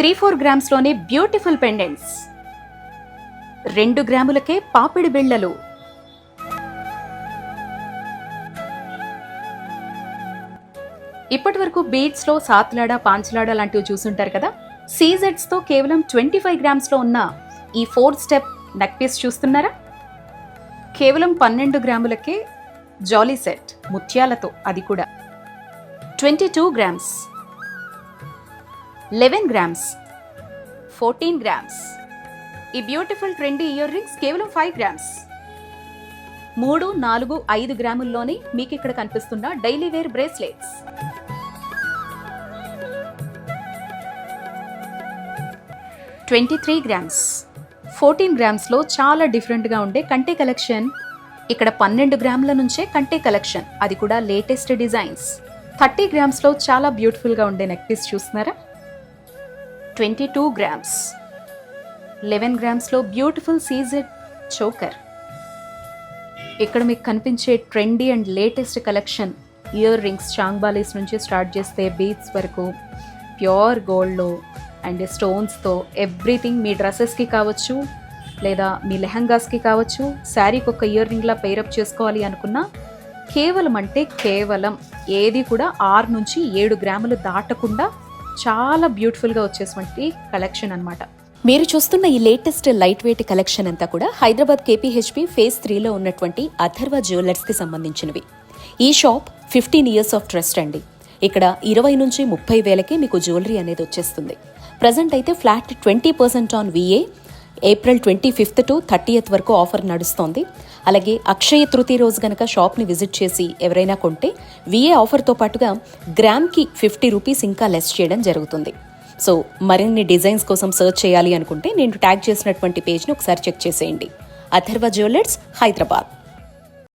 Three four గ్రామ్స్లోనే beautiful pendants. రెండు గ్రాములకే పాపిడి బిళ్ళలు. ఇప్పటి వరకు బీడ్స్లో సాత్లాడ పాంచలాడ లాంటివి చూసుంటారు కదా? సీజెడ్స్తో కేవలం ట్వంటీ ఫైవ్ గ్రామ్స్లో ఉన్న ఈ ఫోర్ స్టెప్ నెక్ పీస్ చూస్తున్నారా? కేవలం పన్నెండు గ్రాములకే జాలీ సెట్ ముత్యాలతో అది కూడా. Twenty two grams. Eleven grams. Fourteen grams. ఈ బ్యూటిఫుల్ ట్రెండీ ఇయర్ రింగ్స్ కేవలం ఫైవ్ గ్రామ్స్. మూడు నాలుగు ఐదు గ్రాముల్లోనే మీకు ఇక్కడ కనిపిస్తున్న daily wear bracelets. Twenty three grams. Fourteen గ్రామ్స్లో చాలా డిఫరెంట్గా ఉండే కంటే కలెక్షన్. ఇక్కడ పన్నెండు గ్రాముల నుంచే కంటే కలెక్షన్. అది కూడా లేటెస్ట్ డిజైన్స్. థర్టీ గ్రామ్స్లో చాలా బ్యూటిఫుల్గా ఉండే నెక్ పీస్ చూస్తున్నారా? Twenty two grams. లెవెన్ గ్రామ్స్లో బ్యూటిఫుల్ సీజెడ్ చోకర్. ఇక్కడ మీకు కనిపించే trendy and latest collection earrings చాంగ్బాలీస్ నుంచి స్టార్ట్ చేస్తే బీట్స్ వరకు ప్యూర్ గోల్డ్లో అండ్ స్టోన్స్తో ఎవ్రీథింగ్ మీ డ్రెస్సెస్కి కావచ్చు లేదా మీ లెహంగాస్కి కావచ్చు శారీకి ఒక ఇయర్ రింగ్లా పేరప్ చేసుకోవాలి అనుకున్నా కేవలం అంటే కేవలం ఏది కూడా ఆరు నుంచి ఏడు గ్రాములు దాటకుండా చాలా బ్యూటిఫుల్గా వచ్చేటువంటి కలెక్షన్ అన్నమాట. మీరు చూస్తున్న ఈ లేటెస్ట్ లైట్ వెయిట్ కలెక్షన్ అంతా కూడా హైదరాబాద్ కేపీహెచ్పి ఫేజ్ త్రీలో ఉన్నటువంటి అథర్వ జ్యువెలర్స్కి సంబంధించినవి. ఈ shop fifteen years of trust అండి. ఇక్కడ ఇరవై నుంచి ముప్పై వేలకే మీకు జ్యువెలరీ అనేది వచ్చేస్తుంది. ప్రజెంట్ అయితే flat twenty percent on VA. April twenty fifth to thirtieth వరకు ఆఫర్ నడుస్తోంది. అలాగే అక్షయ తృతీయ రోజు గనక షాప్ని విజిట్ చేసి ఎవరైనా కొంటే విఏ ఆఫర్తో పాటుగా గ్రామ్కి ఫిఫ్టీ రూపీస్ ఇంకా లెస్ చేయడం జరుగుతుంది. సో మరిన్ని డిజైన్స్ కోసం సర్చ్ చేయాలి అనుకుంటే నేను ట్యాగ్ చేసినటువంటి పేజ్ని ఒకసారి చెక్ చేసేయండి. అథర్వ జ్యువెలర్స్ హైదరాబాద్.